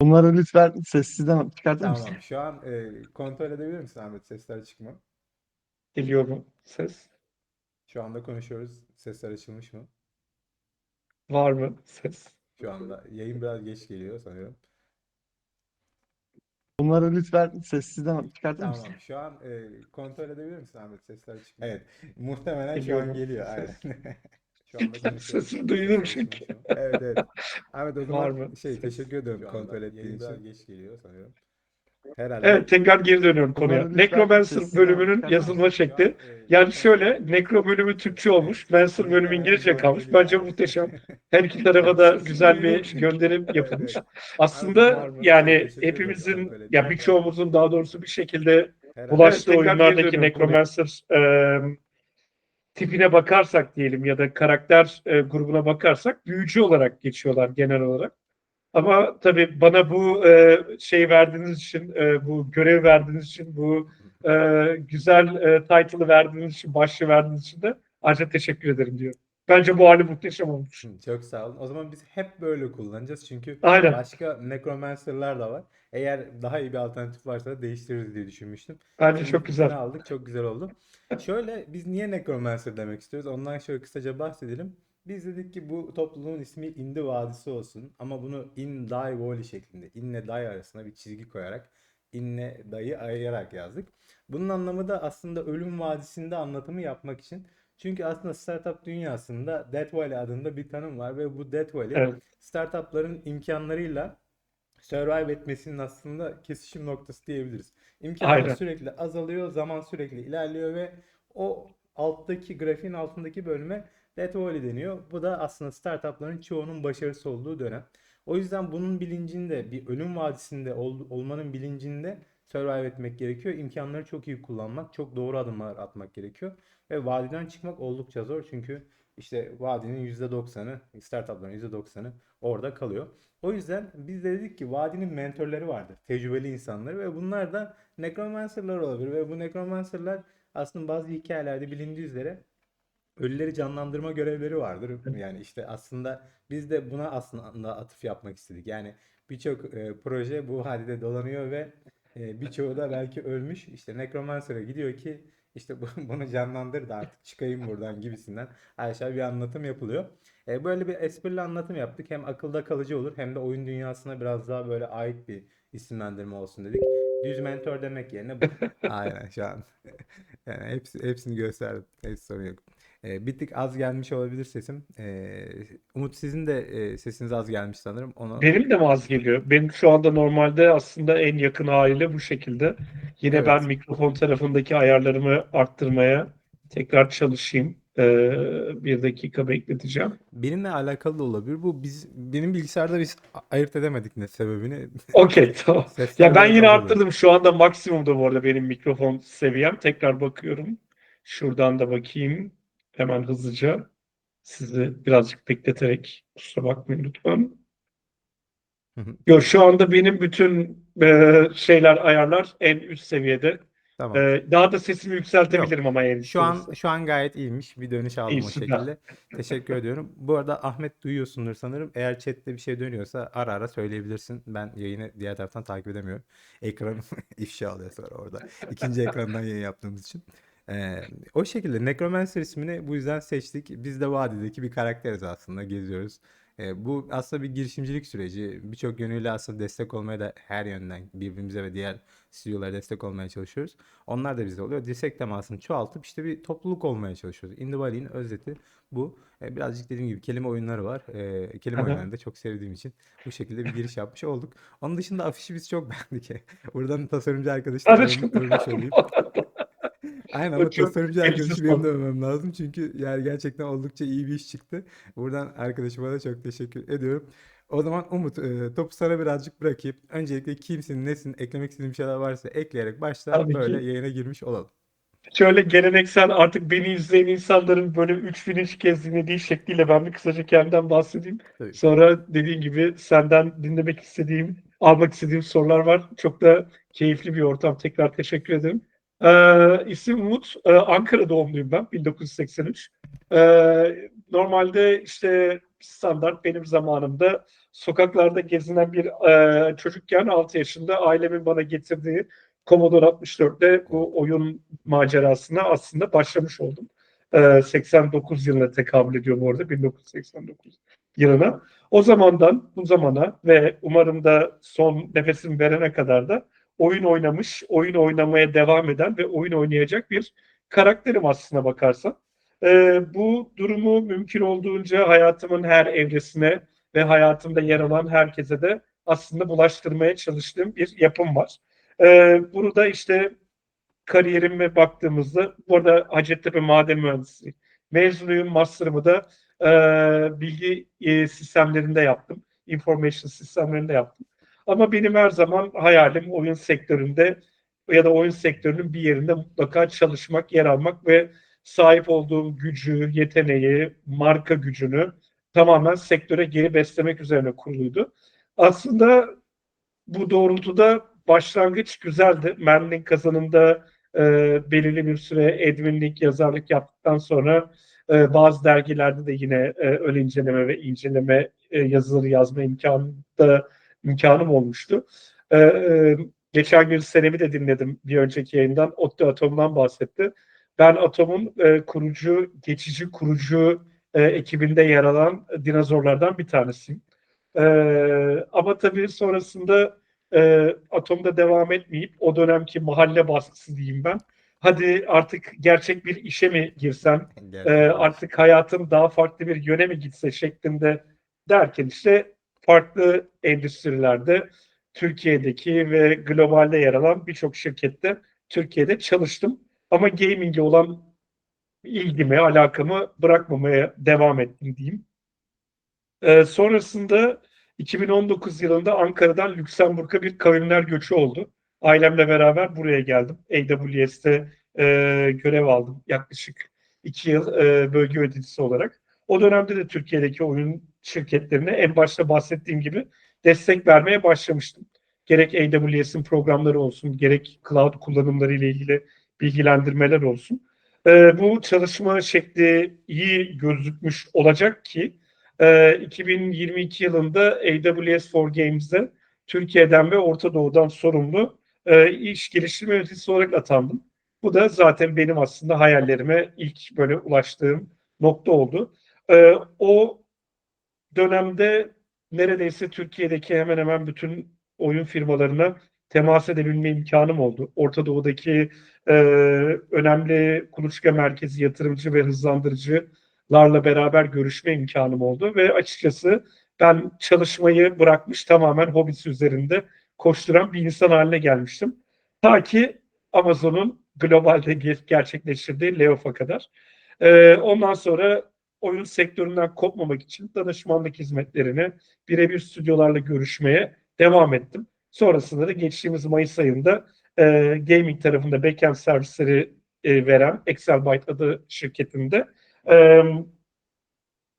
Bunları lütfen sessizden çıkartır mısın? Tamam. Şu an e, kontrol edebilir misin Ahmet? Sesler açık mı? Geliyor mu ses? Şu anda konuşuyoruz. Sesler açılmış mı? Var mı ses? Şu anda yayın biraz geç geliyor sanıyorum. Bunları lütfen sessizden çıkartır mısın? Tamam. Şu an e, kontrol edebilir misin Ahmet? Sesler açık mı? Evet. Muhtemelen şu an mu? geliyor. Ses. Aynen. Sesini duyuyorum Sesler çünkü. Evet evet. Ahmet o zaman mı? şey Ses. teşekkür ederim Şu anda kontrol ettiğin yayın için. biraz geç geliyor sanıyorum. Herhalde. Evet tekrar geri dönüyorum konuya. Lütfen Necromancer bölümünün yazılma şekli. E, Yani şöyle Necro bölümü Türkçe olmuş. Mancer bölümü İngilizce kalmış. Bence muhteşem. Her iki tarafa da güzel bir gönderim yapılmış. Aslında yani hepimizin ya birçoğumuzun daha doğrusu bir şekilde Herhalde. bulaştığı Evet, tekrar geri oyunlardaki dönüyorum konuya. Necromancer e, tipine bakarsak diyelim ya da karakter e, grubuna bakarsak büyücü olarak geçiyorlar genel olarak. Ama tabii bana bu e, şey verdiğiniz için, e, bu görev verdiğiniz için, bu e, güzel e, title'ı verdiğiniz için, başlığı verdiğiniz için de ayrıca teşekkür ederim diyorum. Bence bu hali muhteşem olmuş. Çok sağ olun. O zaman biz hep böyle kullanacağız. Çünkü Aynen. başka Necromancer'lar da var. Eğer daha iyi bir alternatif varsa değiştiririz diye düşünmüştüm. Bence Senin çok güzel. aldık. Çok güzel oldu. Şöyle biz niye Necromancer demek istiyoruz? Ondan şöyle kısaca bahsedelim. Biz dedik ki bu topluluğun ismi Indi Vadisi olsun. Ama bunu In Dai Valley şeklinde. Inle Dai arasına bir çizgi koyarak Inle Dai'yi ayırarak yazdık. Bunun anlamı da aslında Ölüm Vadisi'nde anlatımı yapmak için. Çünkü aslında startup dünyasında Death Valley adında bir tanım var ve bu Death Valley Evet. startupların imkanlarıyla survive etmesinin aslında kesişim noktası diyebiliriz. İmkanlar Aynen. sürekli azalıyor, zaman sürekli ilerliyor ve o alttaki grafiğin altındaki bölüme Death Valley deniyor. Bu da aslında startupların çoğunun başarısı olduğu dönem. O yüzden bunun bilincinde, bir ölüm vadisinde ol- olmanın bilincinde survive etmek gerekiyor. İmkanları çok iyi kullanmak, çok doğru adımlar atmak gerekiyor. Ve vadiden çıkmak oldukça zor çünkü işte vadinin %90'ı, startupların %90'ı orada kalıyor. O yüzden biz de dedik ki vadinin mentorları vardır. Tecrübeli insanları ve bunlar da necromancerlar olabilir ve bu necromancerlar aslında bazı hikayelerde bilindiği üzere ölüleri canlandırma görevleri vardır. Yani işte aslında biz de buna aslında atıf yapmak istedik. Yani birçok e, proje bu halde dolanıyor ve e, birçoğu da belki ölmüş. İşte Necromancer'a gidiyor ki işte bu- bunu canlandır da artık çıkayım buradan gibisinden aşağı bir anlatım yapılıyor. E, böyle bir esprili anlatım yaptık. Hem akılda kalıcı olur hem de oyun dünyasına biraz daha böyle ait bir isimlendirme olsun dedik. Düz mentor demek yerine bu. Aynen şu an. Yani hepsi, hepsini gösterdim. Hiç sorun yok. E, bir tık az gelmiş olabilir sesim. E, Umut sizin de e, sesiniz az gelmiş sanırım. Onu Benim de mi az geliyor? Benim şu anda normalde aslında en yakın haliyle bu şekilde. Yine Evet. ben mikrofon tarafındaki ayarlarımı arttırmaya tekrar çalışayım. Ee, bir dakika bekleteceğim. benimle alakalı da olabilir. Bu biz benim bilgisayarda biz ayırt edemedik ne sebebini. Okey tamam. Sesler Ya ben yine oluyor. arttırdım. Şu anda maksimumda bu arada benim mikrofon seviyem. Tekrar bakıyorum. Şuradan da bakayım. Hemen hızlıca. Sizi birazcık bekleterek kusura bakmayın lütfen. Yok şu anda benim bütün e, şeyler ayarlar en üst seviyede. Tamam. E, daha da sesimi yükseltebilirim ama eğer Şu an şu an gayet iyiymiş. Bir dönüş aldım İyi, o süper. şekilde. Teşekkür ediyorum. Bu arada Ahmet duyuyorsundur sanırım. Eğer chatte bir şey dönüyorsa ara ara söyleyebilirsin. Ben yayını diğer taraftan takip edemiyorum. Ekranım ifşa alıyor sonra orada. İkinci ekrandan yayın yaptığımız için. Ee, o şekilde Necromancer ismini bu yüzden seçtik. Biz de vadideki bir karakteriz aslında. Geziyoruz. Ee, bu aslında bir girişimcilik süreci. Birçok yönüyle aslında destek olmaya da her yönden birbirimize ve diğer stüdyolara destek olmaya çalışıyoruz. Onlar da bizde oluyor. Dirsek temasını çoğaltıp işte bir topluluk olmaya çalışıyoruz. In the Valley'in özeti bu. Ee, birazcık dediğim gibi kelime oyunları var. Ee, kelime oyunlarını da çok sevdiğim için bu şekilde bir giriş yapmış olduk. Onun dışında afişi biz çok beğendik. Buradan tasarımcı arkadaşlar Hadi övmüş, çok- övmüş olayım. Aynen ama O çok tasarımcı arkadaşı benim de sağlık. övmem lazım. Çünkü yani gerçekten oldukça iyi bir iş çıktı. Buradan arkadaşıma da çok teşekkür ediyorum. O zaman Umut e, topu sana birazcık bırakayım. Öncelikle kimsin, nesin, eklemek istediğin bir şeyler varsa ekleyerek başla. Tabii Böyle ki. yayına girmiş olalım. Şöyle geleneksel artık beni izleyen insanların böyle 3000. kez dinlediği şekliyle ben bir kısaca kendimden bahsedeyim. Tabii. Sonra dediğin gibi senden dinlemek istediğim, almak istediğim sorular var. Çok da keyifli bir ortam. Tekrar teşekkür ederim. Ee, isim Umut. Ee, Ankara doğumluyum ben. 1983. Ee, normalde işte standart benim zamanımda sokaklarda gezinen bir e, çocukken 6 yaşında ailemin bana getirdiği Commodore 64'te bu oyun macerasına aslında başlamış oldum. E, 89 yılına tekabül ediyor bu arada 1989 yılına. O zamandan bu zamana ve umarım da son nefesimi verene kadar da oyun oynamış, oyun oynamaya devam eden ve oyun oynayacak bir karakterim aslına bakarsan. Ee, bu durumu mümkün olduğunca hayatımın her evresine ve hayatımda yer alan herkese de aslında bulaştırmaya çalıştığım bir yapım var. Ee, bunu işte kariyerime baktığımızda, bu arada Hacettepe Maden Mühendisliği mezunuyum, master'ımı da e, bilgi e, sistemlerinde yaptım. Information sistemlerinde yaptım. Ama benim her zaman hayalim oyun sektöründe ya da oyun sektörünün bir yerinde mutlaka çalışmak, yer almak ve sahip olduğum gücü, yeteneği, marka gücünü tamamen sektöre geri beslemek üzerine kuruluydu. Aslında bu doğrultuda başlangıç güzeldi. Merlin kazanında e, belirli bir süre edminlik, yazarlık yaptıktan sonra e, bazı dergilerde de yine e, ön inceleme ve inceleme e, yazıları yazma imkanı da imkanım olmuştu. E, e, geçen gün senemi de dinledim bir önceki yayından. Otto Atom'dan bahsetti. Ben Atom'un e, kurucu, geçici kurucu e, ekibinde yer alan dinozorlardan bir tanesiyim. E, ama tabii sonrasında e, Atom'da devam etmeyip o dönemki mahalle baskısı diyeyim ben. Hadi artık gerçek bir işe mi girsem, e, artık hayatım daha farklı bir yöne mi gitse şeklinde derken işte farklı endüstrilerde Türkiye'deki ve globalde yer alan birçok şirkette Türkiye'de çalıştım. Ama gaming'e olan ilgimi, alakamı bırakmamaya devam ettim diyeyim. Ee, sonrasında 2019 yılında Ankara'dan Lüksemburg'a bir kavimler göçü oldu. Ailemle beraber buraya geldim. AWS'te e, görev aldım yaklaşık iki yıl e, bölge yöneticisi olarak. O dönemde de Türkiye'deki oyun şirketlerine en başta bahsettiğim gibi destek vermeye başlamıştım. Gerek AWS'in programları olsun, gerek cloud kullanımları ile ilgili bilgilendirmeler olsun. E, bu çalışma şekli iyi gözükmüş olacak ki e, 2022 yılında AWS for Games'de Türkiye'den ve Orta Doğu'dan sorumlu e, iş geliştirme yöneticisi olarak atandım. Bu da zaten benim aslında hayallerime ilk böyle ulaştığım nokta oldu. E, o dönemde neredeyse Türkiye'deki hemen hemen bütün oyun firmalarına temas edebilme imkanım oldu. Orta Doğu'daki e, önemli kuluçka merkezi yatırımcı ve hızlandırıcılarla beraber görüşme imkanım oldu ve açıkçası ben çalışmayı bırakmış tamamen hobisi üzerinde koşturan bir insan haline gelmiştim. Ta ki Amazon'un globalde ger- gerçekleştirdiği layoff'a kadar. E, ondan sonra oyun sektöründen kopmamak için danışmanlık hizmetlerini birebir stüdyolarla görüşmeye devam ettim. Sonrasında da geçtiğimiz Mayıs ayında e, gaming tarafında backend servisleri e, veren Excelbyte adı şirketinde e,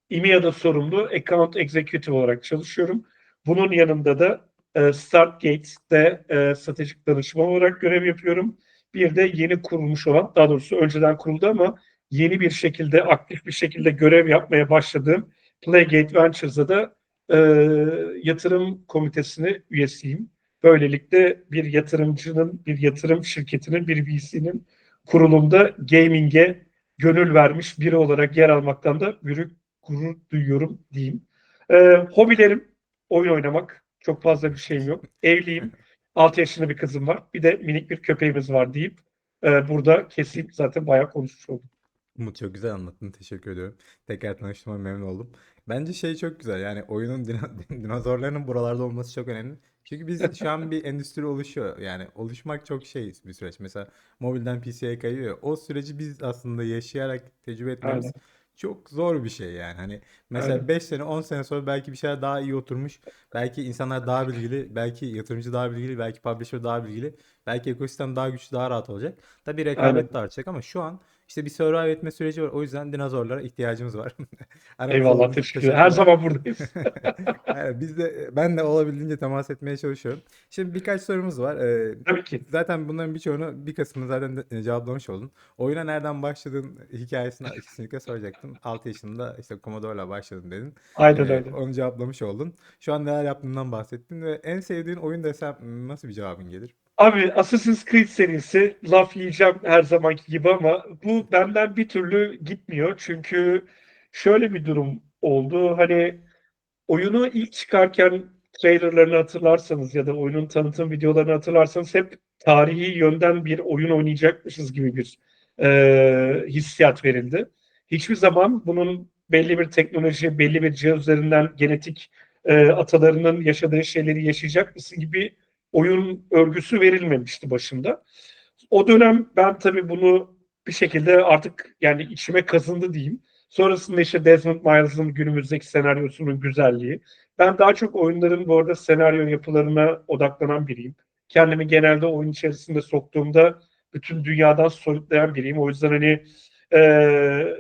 EMEA'da sorumlu Account Executive olarak çalışıyorum. Bunun yanında da e, Startgate'de e, stratejik danışman olarak görev yapıyorum. Bir de yeni kurulmuş olan, daha doğrusu önceden kuruldu ama yeni bir şekilde, aktif bir şekilde görev yapmaya başladığım Playgate Ventures'da da e, yatırım komitesine üyesiyim. Böylelikle bir yatırımcının, bir yatırım şirketinin, bir VC'nin kurulumda gaming'e gönül vermiş biri olarak yer almaktan da büyük gurur duyuyorum diyeyim. Ee, hobilerim oyun oynamak. Çok fazla bir şeyim yok. Evliyim. 6 yaşında bir kızım var. Bir de minik bir köpeğimiz var deyip e, burada keseyim. Zaten bayağı konuşmuş oldum. Umut çok güzel anlattın. Teşekkür ediyorum. Tekrar tanıştığıma memnun oldum. Bence şey çok güzel. Yani oyunun dino- dinozorlarının buralarda olması çok önemli. Çünkü biz şu an bir endüstri oluşuyor. Yani oluşmak çok şey bir süreç. Mesela mobilden PC'ye kayıyor. O süreci biz aslında yaşayarak tecrübe etmemiz Aynen. çok zor bir şey yani. Hani mesela Aynen. 5 sene 10 sene sonra belki bir şeyler daha iyi oturmuş. Belki insanlar daha bilgili, belki yatırımcı daha bilgili, belki publisher daha bilgili. Belki ekosistem daha güçlü, daha rahat olacak. Tabii rekabet de artacak ama şu an işte bir survive etme süreci var. O yüzden dinozorlara ihtiyacımız var. Eyvallah olduğunuz için teşekkür ederim. Her teşekkürler. zaman buradayız. Aynen, biz de ben de olabildiğince temas etmeye çalışıyorum. Şimdi birkaç sorumuz var. Ee, Tabii ki. zaten bunların birçoğunu bir kısmını zaten e, cevaplamış oldun. Oyuna nereden başladın hikayesini kesinlikle soracaktım. 6 yaşında işte Commodore'la başladım dedin. Aynen Ee, öyle. onu cevaplamış oldun. Şu an neler yaptığından bahsettin ve en sevdiğin oyun desem nasıl bir cevabın gelir? Abi Assassin's Creed serisi laf yiyeceğim her zamanki gibi ama bu benden bir türlü gitmiyor. Çünkü şöyle bir durum oldu. Hani oyunu ilk çıkarken trailerlarını hatırlarsanız ya da oyunun tanıtım videolarını hatırlarsanız hep tarihi yönden bir oyun oynayacakmışız gibi bir e, hissiyat verildi. Hiçbir zaman bunun belli bir teknoloji, belli bir cihaz üzerinden genetik e, atalarının yaşadığı şeyleri yaşayacak mısın gibi oyun örgüsü verilmemişti başında. O dönem ben tabii bunu bir şekilde artık yani içime kazındı diyeyim. Sonrasında işte Desmond Miles'ın günümüzdeki senaryosunun güzelliği. Ben daha çok oyunların bu arada senaryo yapılarına odaklanan biriyim. Kendimi genelde oyun içerisinde soktuğumda bütün dünyadan soyutlayan biriyim. O yüzden hani eee,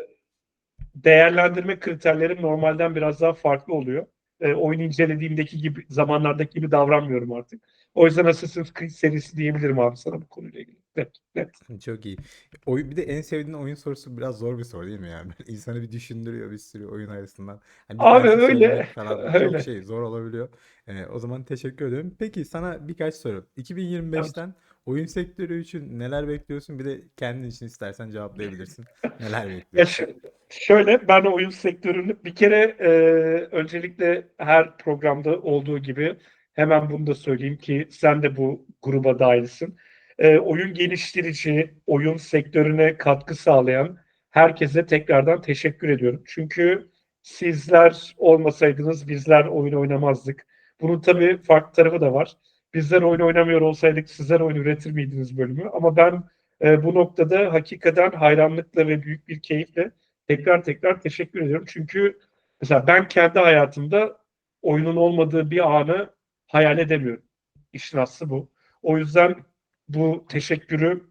değerlendirme kriterlerim normalden biraz daha farklı oluyor. E, oyun incelediğimdeki gibi zamanlardaki gibi davranmıyorum artık. O yüzden Assassin's Creed serisi diyebilirim abi sana bu konuyla ilgili. Net, net. Çok iyi. Oyun, bir de en sevdiğin oyun sorusu biraz zor bir soru değil mi yani? İnsanı bir düşündürüyor bir sürü oyun arasından. Hani Abi öyle, falan öyle. çok şey zor olabiliyor. Ee, o zaman teşekkür ederim. Peki sana birkaç soru. 2025'ten oyun sektörü için neler bekliyorsun? Bir de kendin için istersen cevaplayabilirsin. Neler Ya bekliyorsun? ş- şöyle ben oyun sektörünü bir kere e, öncelikle her programda olduğu gibi hemen bunu da söyleyeyim ki sen de bu gruba dahilsin. E, oyun geliştirici, oyun sektörüne katkı sağlayan herkese tekrardan teşekkür ediyorum. Çünkü sizler olmasaydınız bizler oyun oynamazdık. Bunun tabii farklı tarafı da var. Bizler oyun oynamıyor olsaydık sizler oyun üretir miydiniz bölümü? Ama ben e, bu noktada hakikaten hayranlıkla ve büyük bir keyifle tekrar tekrar teşekkür ediyorum. Çünkü mesela ben kendi hayatımda oyunun olmadığı bir anı hayal edemiyorum. İşin aslı bu. O yüzden bu teşekkürü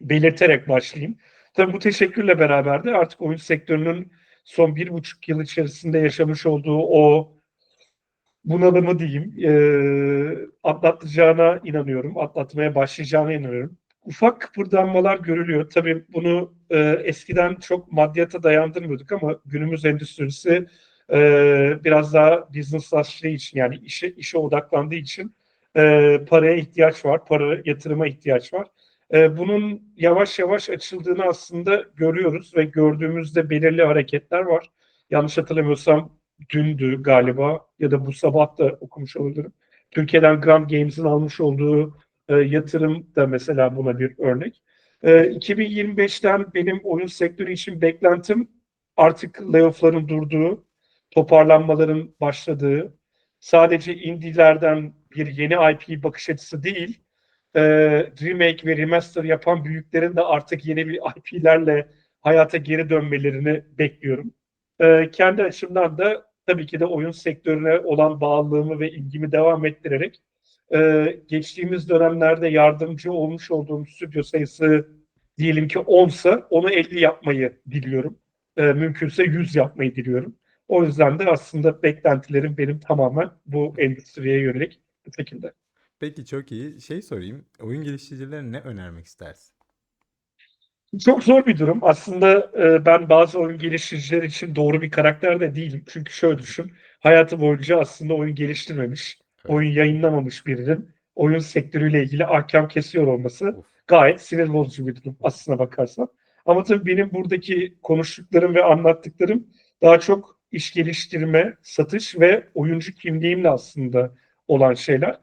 belirterek başlayayım. Tabii bu teşekkürle beraber de artık oyun sektörünün son bir buçuk yıl içerisinde yaşamış olduğu o bunalımı diyeyim e, atlatacağına inanıyorum. Atlatmaya başlayacağına inanıyorum. Ufak kıpırdanmalar görülüyor. Tabii bunu e, eskiden çok maddiyata dayandırmıyorduk ama günümüz endüstrisi e, biraz daha businesslaştığı için yani işe, işe odaklandığı için e, paraya ihtiyaç var, para yatırıma ihtiyaç var. E, bunun yavaş yavaş açıldığını aslında görüyoruz ve gördüğümüzde belirli hareketler var. Yanlış hatırlamıyorsam dündü galiba ya da bu sabah da okumuş olabilirim. Türkiye'den Grand Games'in almış olduğu e, yatırım da mesela buna bir örnek. E, 2025'ten benim oyun sektörü için beklentim artık layoff'ların durduğu, toparlanmaların başladığı, sadece indie'lerden bir yeni IP bakış açısı değil, e, remake ve remaster yapan büyüklerin de artık yeni bir IP'lerle hayata geri dönmelerini bekliyorum. E, kendi açımdan da tabii ki de oyun sektörüne olan bağlılığımı ve ilgimi devam ettirerek e, geçtiğimiz dönemlerde yardımcı olmuş olduğum stüdyo sayısı diyelim ki 10 sa onu 50 yapmayı diliyorum. E, mümkünse 100 yapmayı diliyorum. O yüzden de aslında beklentilerim benim tamamen bu endüstriye yönelik bu şekilde. Peki çok iyi. Şey sorayım. Oyun geliştiricilerine ne önermek istersin? Çok zor bir durum. Aslında e, ben bazı oyun geliştiriciler için doğru bir karakter de değilim. Çünkü şöyle düşün. Hayatı boyunca aslında oyun geliştirmemiş, Evet. oyun yayınlamamış birinin oyun sektörüyle ilgili ahkam kesiyor olması Of. gayet sinir bozucu bir durum aslına bakarsan. Ama tabii benim buradaki konuştuklarım ve anlattıklarım daha çok iş geliştirme, satış ve oyuncu kimliğimle aslında olan şeyler.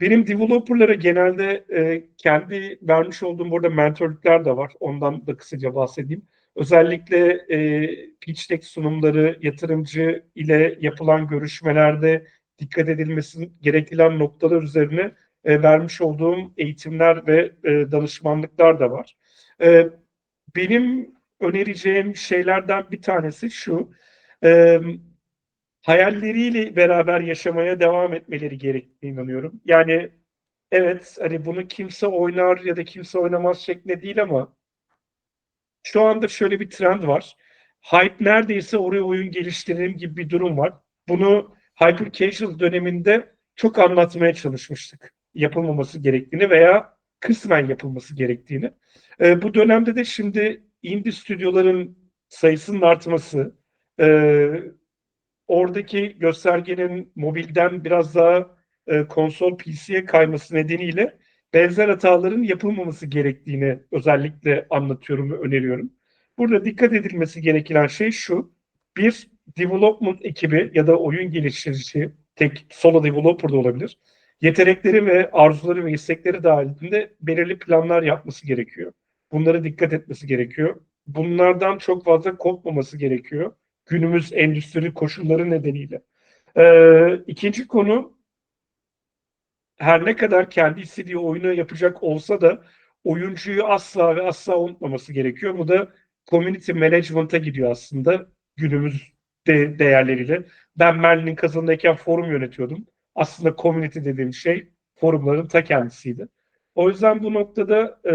Benim developerlara genelde e, kendi vermiş olduğum burada mentorluklar da var. Ondan da kısaca bahsedeyim. Özellikle e, pitch deck sunumları, yatırımcı ile yapılan görüşmelerde dikkat edilmesi gereken noktalar üzerine e, vermiş olduğum eğitimler ve e, danışmanlıklar da var. E, benim önereceğim şeylerden bir tanesi şu. E, hayalleriyle beraber yaşamaya devam etmeleri gerektiğine inanıyorum. Yani evet hani bunu kimse oynar ya da kimse oynamaz şeklinde değil ama şu anda şöyle bir trend var. Hype neredeyse oraya oyun geliştirelim gibi bir durum var. Bunu Hyper Casual döneminde çok anlatmaya çalışmıştık. Yapılmaması gerektiğini veya kısmen yapılması gerektiğini. Ee, bu dönemde de şimdi indie stüdyoların sayısının artması, e, oradaki göstergenin mobilden biraz daha e, konsol PC'ye kayması nedeniyle benzer hataların yapılmaması gerektiğini özellikle anlatıyorum ve öneriyorum. Burada dikkat edilmesi gereken şey şu. Bir, development ekibi ya da oyun geliştirici, tek solo developer da olabilir. Yetenekleri ve arzuları ve istekleri dahilinde belirli planlar yapması gerekiyor. Bunlara dikkat etmesi gerekiyor. Bunlardan çok fazla kopmaması gerekiyor. Günümüz endüstri koşulları nedeniyle. Ee, ikinci konu her ne kadar kendi istediği oyunu yapacak olsa da oyuncuyu asla ve asla unutmaması gerekiyor. Bu da community management'a gidiyor aslında günümüz de değerleriyle. Ben Merlin'in kazanındayken forum yönetiyordum. Aslında community dediğim şey forumların ta kendisiydi. O yüzden bu noktada e,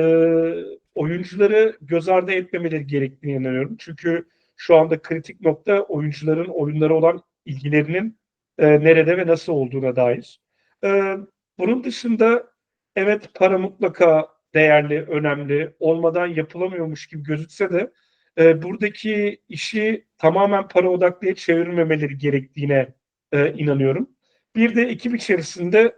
oyuncuları göz ardı etmemeleri gerektiğini inanıyorum. Çünkü şu anda kritik nokta oyuncuların oyunlara olan ilgilerinin e, nerede ve nasıl olduğuna dair. E, bunun dışında evet para mutlaka değerli, önemli, olmadan yapılamıyormuş gibi gözükse de e, buradaki işi tamamen para odaklıya çevirmemeleri gerektiğine e, inanıyorum. Bir de ekip içerisinde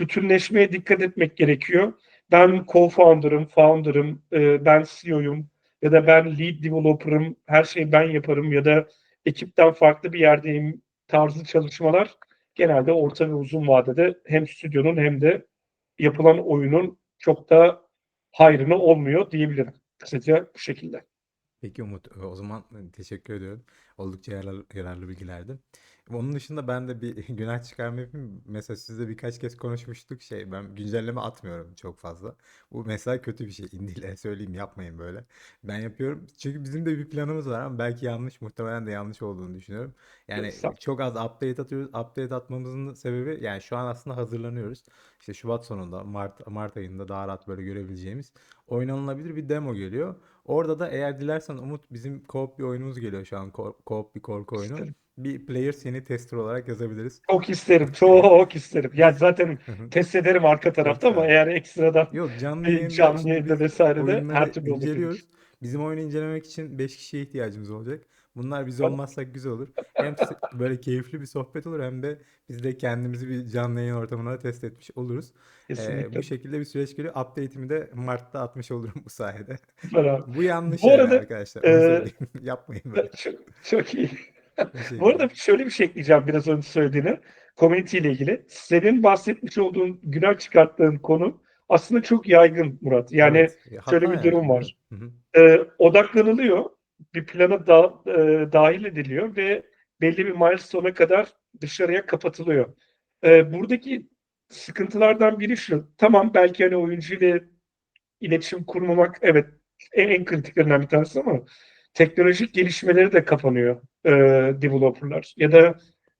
bütünleşmeye dikkat etmek gerekiyor. Ben co-founder'ım, founder'ım, e, ben CEO'yum ya da ben lead developer'ım, her şeyi ben yaparım ya da ekipten farklı bir yerdeyim tarzı çalışmalar genelde orta ve uzun vadede hem stüdyonun hem de yapılan oyunun çok da hayrına olmuyor diyebilirim. Kısaca bu şekilde. Peki Umut, e, o zaman e, teşekkür ediyorum. Oldukça yararlı, yararlı bilgilerdi. Onun dışında ben de bir günah çıkarma yapayım. Mesela sizle birkaç kez konuşmuştuk şey ben güncelleme atmıyorum çok fazla. Bu mesela kötü bir şey. İndile söyleyeyim yapmayın böyle. Ben yapıyorum. Çünkü bizim de bir planımız var ama belki yanlış muhtemelen de yanlış olduğunu düşünüyorum. Yani Estağfurullah. çok az update atıyoruz. Update atmamızın sebebi yani şu an aslında hazırlanıyoruz. İşte Şubat sonunda Mart Mart ayında daha rahat böyle görebileceğimiz oynanılabilir bir demo geliyor. Orada da eğer dilersen Umut bizim co-op bir oyunumuz geliyor şu an. Co- Co-op bir korku oyunu. İsterim. Bir player seni tester olarak yazabiliriz. Çok isterim, çok isterim. Ya zaten test ederim arka tarafta ama eğer ekstradan Yok canlı yayında canlı yayında vesaire de her türlü olur. Bizim oyunu incelemek için 5 kişiye ihtiyacımız olacak. Bunlar biz olmazsak güzel olur. Hem böyle keyifli bir sohbet olur hem de biz de kendimizi bir canlı yayın ortamına test etmiş oluruz. Ee, bu şekilde bir süreç geliyor. Update'imi de Mart'ta atmış olurum bu sayede. Bu yanlış Bu arada, arkadaşlar. E. Yapmayın böyle. Çok, çok iyi. Teşekkür Bu arada şöyle bir şey ekleyeceğim biraz önce söylediğine. Community ile ilgili. Senin bahsetmiş olduğun, günah çıkarttığın konu aslında çok yaygın Murat. Yani Evet. E, şöyle bir durum yani. var. Hı hı. e, odaklanılıyor, bir plana da, e, dahil ediliyor ve belli bir milestone'a kadar dışarıya kapatılıyor. E, buradaki sıkıntılardan biri şu. Tamam belki hani oyuncu ile iletişim kurmamak evet en, en kritiklerinden bir tanesi ama teknolojik gelişmeleri de kapanıyor e, developerlar. Ya da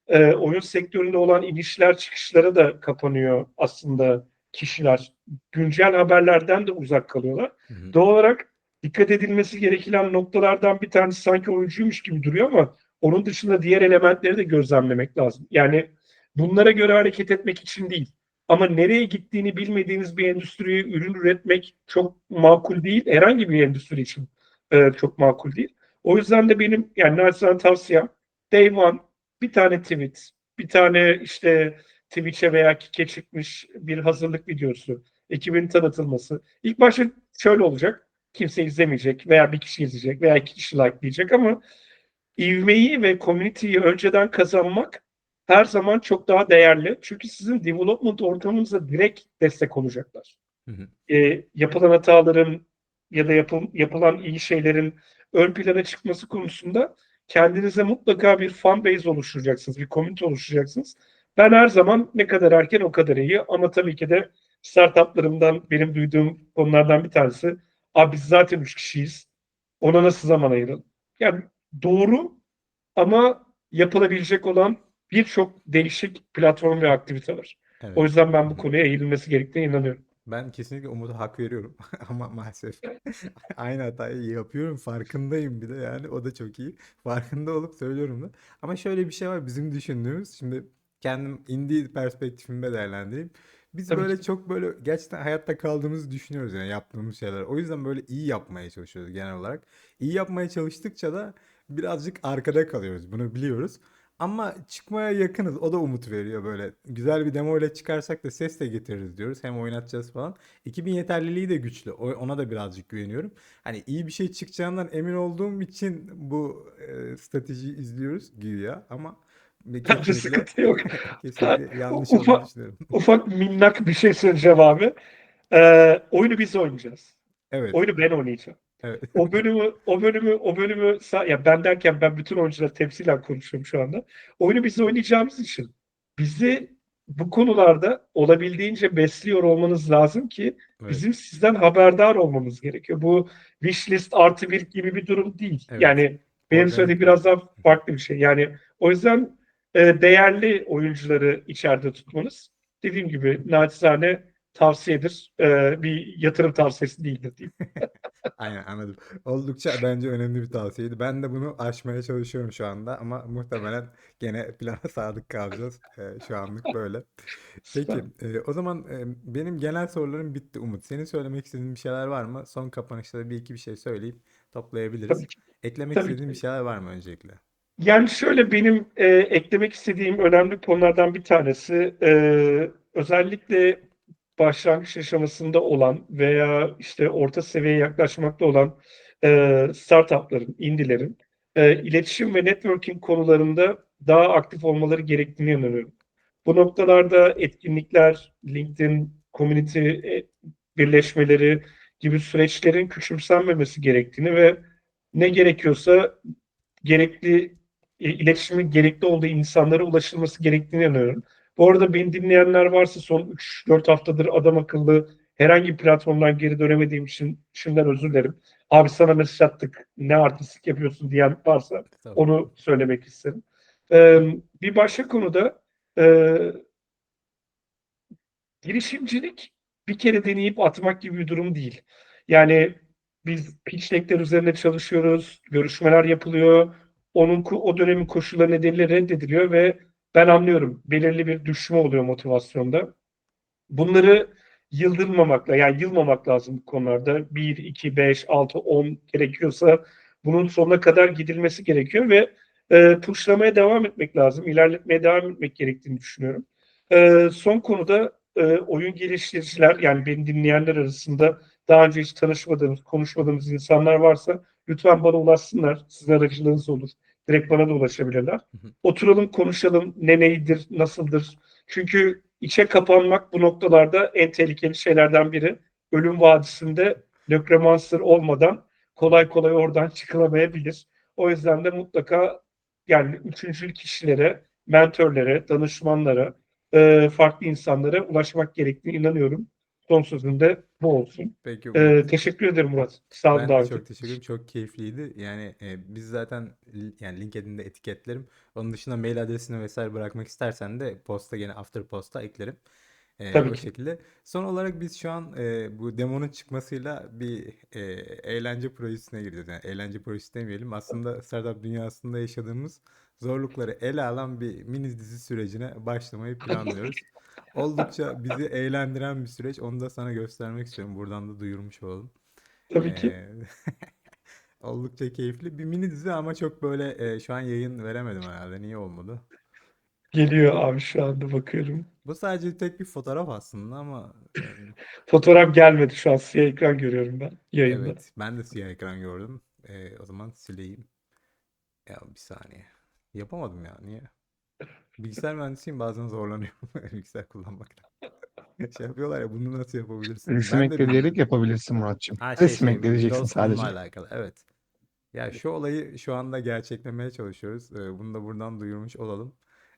e, oyun sektöründe olan inişler çıkışları da kapanıyor aslında kişiler. Güncel haberlerden de uzak kalıyorlar. Hı hı. Doğal olarak dikkat edilmesi gereken noktalardan bir tanesi sanki oyuncuymuş gibi duruyor ama onun dışında diğer elementleri de gözlemlemek lazım. Yani bunlara göre hareket etmek için değil. Ama nereye gittiğini bilmediğiniz bir endüstriye ürün üretmek çok makul değil. Herhangi bir endüstri için e, çok makul değil. O yüzden de benim yani naçizane tavsiyem Day One bir tane tweet, bir tane işte Twitch'e veya Kik'e çıkmış bir hazırlık videosu, ekibin tanıtılması. İlk başta şöyle olacak. Kimse izlemeyecek veya bir kişi izleyecek veya iki kişi likelayacak ama ivmeyi ve community'yi önceden kazanmak her zaman çok daha değerli. Çünkü sizin development ortamınıza direkt destek olacaklar. Hı hı. E, yapılan hataların ya da yapıl, yapılan iyi şeylerin ön plana çıkması konusunda kendinize mutlaka bir fan base oluşturacaksınız, bir community oluşturacaksınız. Ben her zaman ne kadar erken o kadar iyi ama tabii ki de startuplarımdan benim duyduğum konulardan bir tanesi abi biz zaten üç kişiyiz. Ona nasıl zaman ayıralım? Yani doğru ama yapılabilecek olan birçok değişik platform ve aktivite var. Evet. O yüzden ben bu konuya eğilmesi gerektiğine inanıyorum. Ben kesinlikle Umut'a hak veriyorum ama maalesef aynı hatayı yapıyorum farkındayım bir de yani o da çok iyi farkında olup söylüyorum da ama şöyle bir şey var bizim düşündüğümüz şimdi kendim indie perspektifimde değerlendireyim biz Tabii böyle ki. çok böyle gerçekten hayatta kaldığımızı düşünüyoruz yani yaptığımız şeyler o yüzden böyle iyi yapmaya çalışıyoruz genel olarak iyi yapmaya çalıştıkça da birazcık arkada kalıyoruz bunu biliyoruz ama çıkmaya yakınız. O da umut veriyor böyle. Güzel bir demo ile çıkarsak da ses de getiririz diyoruz. Hem oynatacağız falan. 2000 yeterliliği de güçlü. O- Ona da birazcık güveniyorum. Hani iyi bir şey çıkacağından emin olduğum için bu e, strateji izliyoruz güya ama Bence sıkıntı yok. kesinlikle yanlış Ufak- düşünüyorum. Ufak minnak bir şey söyleyeceğim abi. Ee, oyunu biz oynayacağız. Evet. Oyunu ben oynayacağım. Evet. O bölümü, o bölümü, o bölümü ya ben derken ben bütün oyuncuları temsilen konuşuyorum şu anda. Oyunu biz oynayacağımız için bizi bu konularda olabildiğince besliyor olmanız lazım ki Evet. bizim sizden haberdar olmamız gerekiyor. Bu wishlist artı bir gibi bir durum değil. Evet. Yani benim söylediğim bir- biraz daha farklı bir şey. Yani o yüzden e, değerli oyuncuları içeride tutmanız dediğim gibi naçizane tavsiyedir. E, bir yatırım tavsiyesi değildir diyeyim. Aynen anladım. Oldukça bence önemli bir tavsiyeydi. Ben de bunu aşmaya çalışıyorum şu anda ama muhtemelen gene plana sadık kalacağız. Ee, şu anlık böyle. Peki, e, o zaman e, benim genel sorularım bitti Umut. Senin söylemek istediğin bir şeyler var mı? Son kapanışta da bir iki bir şey söyleyip toplayabiliriz. Tabii ki. Eklemek Tabii istediğin ki. bir şeyler var mı öncelikle? Yani şöyle benim e, eklemek istediğim önemli konulardan bir tanesi e, özellikle başlangıç aşamasında olan veya işte orta seviyeye yaklaşmakta olan e, startupların, indilerin e, iletişim ve networking konularında daha aktif olmaları gerektiğini inanıyorum. Bu noktalarda etkinlikler, LinkedIn, community e, birleşmeleri gibi süreçlerin küçümsenmemesi gerektiğini ve ne gerekiyorsa gerekli iletişimin gerekli olduğu insanlara ulaşılması gerektiğini inanıyorum. Bu arada beni dinleyenler varsa son 3-4 haftadır adam akıllı herhangi bir platformdan geri dönemediğim için şimdiden özür dilerim. Abi sana mesaj attık ne artistlik yapıyorsun diyen varsa Tabii. onu söylemek isterim. Ee, bir başka konuda e, girişimcilik bir kere deneyip atmak gibi bir durum değil. Yani biz pitch deckler üzerine çalışıyoruz, görüşmeler yapılıyor, onun o dönemin koşulları nedeniyle reddediliyor ve ben anlıyorum belirli bir düşme oluyor motivasyonda. Bunları yıldırmamakla yani yılmamak lazım bu konularda. 1, 2, 5, 6, 10 gerekiyorsa bunun sonuna kadar gidilmesi gerekiyor ve e, pushlamaya devam etmek lazım. ilerletmeye devam etmek gerektiğini düşünüyorum. E, son konuda e, oyun geliştiriciler yani beni dinleyenler arasında daha önce hiç tanışmadığımız, konuşmadığımız insanlar varsa lütfen bana ulaşsınlar. Sizin aracılığınız olur. Direkt bana da ulaşabilirler. Oturalım, konuşalım. Ne neydir, nasıldır? Çünkü içe kapanmak bu noktalarda en tehlikeli şeylerden biri. Ölüm vadisinde nekromancer olmadan kolay kolay oradan çıkılamayabilir. O yüzden de mutlaka yani üçüncül kişilere, mentörlere, danışmanlara, farklı insanlara ulaşmak gerektiğine inanıyorum. Son sözüm de bu olsun. Peki E, Umut. teşekkür ederim Murat. Sağ olun davet çok teşekkür ederim. Çok keyifliydi. Yani e, biz zaten yani LinkedIn'de etiketlerim. Onun dışında mail adresini vesaire bırakmak istersen de posta gene after posta eklerim. E, Tabii o ki. şekilde. Son olarak biz şu an e, bu demonun çıkmasıyla bir e, eğlence projesine gireceğiz. Yani eğlence projesi demeyelim. Aslında startup dünyasında yaşadığımız zorlukları ele alan bir mini dizi sürecine başlamayı planlıyoruz. Oldukça bizi eğlendiren bir süreç. Onu da sana göstermek istiyorum. Buradan da duyurmuş olalım. Tabii ki. Ee, oldukça keyifli. Bir mini dizi ama çok böyle e, şu an yayın veremedim herhalde. Niye olmadı? Geliyor abi şu anda bakıyorum. Bu sadece tek bir fotoğraf aslında ama e, Fotoğraf gelmedi şu an siyah ekran görüyorum ben yayında. evet ben de siyah ekran gördüm. E, o zaman sileyim. Ya bir saniye. Yapamadım ya. Niye? Bilgisayar mühendisiyim bazen zorlanıyorum bilgisayar kullanmakta. Şey yapıyorlar ya bunu nasıl yapabilirsin? Resim Ben de ekleyerek yapabilirsin Muratçım. Ha şey Resim şey ekleyeceksin Windows sadece. alakalı evet. Ya şu olayı şu anda gerçeklemeye çalışıyoruz. Ee, bunu da buradan duyurmuş olalım.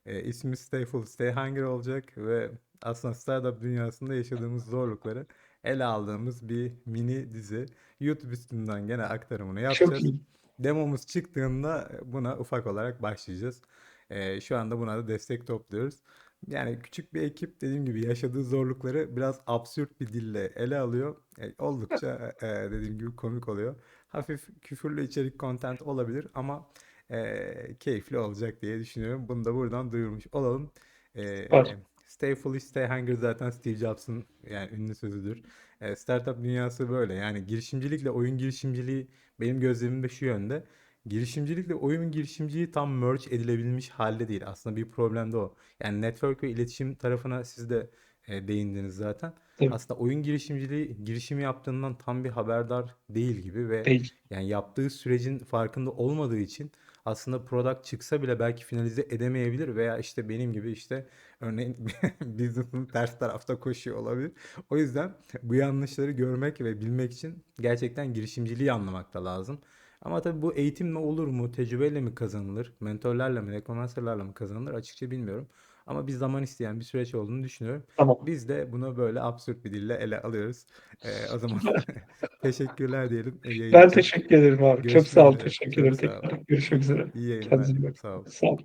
Ee, ismi Stay Full, Stay Hungry olacak ve aslında startup dünyasında yaşadığımız zorlukları ele aldığımız bir mini dizi. YouTube üstünden gene aktarımını Çok yapacağız. iyi. Demomuz çıktığında buna ufak olarak başlayacağız. Ee, şu anda buna da destek topluyoruz. Yani küçük bir ekip dediğim gibi yaşadığı zorlukları biraz absürt bir dille ele alıyor. E, oldukça e, dediğim gibi komik oluyor. Hafif küfürlü içerik content olabilir ama e, keyifli olacak diye düşünüyorum. Bunu da buradan duyurmuş olalım. E, Var. Stay foolish, stay hungry zaten Steve Jobs'ın yani ünlü sözüdür. E, startup dünyası böyle. Yani girişimcilikle oyun girişimciliği benim gözlemim de şu yönde. Girişimcilikle oyun girişimciliği tam merge edilebilmiş halde değil. Aslında bir problem de o. Yani network ve iletişim tarafına siz de e, değindiniz zaten. Tabii. Aslında oyun girişimciliği girişimi yaptığından tam bir haberdar değil gibi ve Değil. yani yaptığı sürecin farkında olmadığı için aslında product çıksa bile belki finalize edemeyebilir veya işte benim gibi işte örneğin business'ın ters tarafta koşuyor olabilir. O yüzden bu yanlışları görmek ve bilmek için gerçekten girişimciliği anlamak da lazım. Ama tabii bu eğitimle olur mu, tecrübeyle mi kazanılır, mentorlarla mı, necromancerlarla mı kazanılır açıkça bilmiyorum. Ama bir zaman isteyen bir süreç olduğunu düşünüyorum. Tamam. Biz de bunu böyle absürt bir dille ele alıyoruz. Ee, o zaman teşekkürler diyelim. yayın Ben için. teşekkür ederim abi. Çok Görüşmek sağ ol. üzere. Teşekkür Çok ederim tekrar. Görüşmek üzere. İyi yayınlar. Kendinize iyi bakın. Sağ ol. Sağ ol.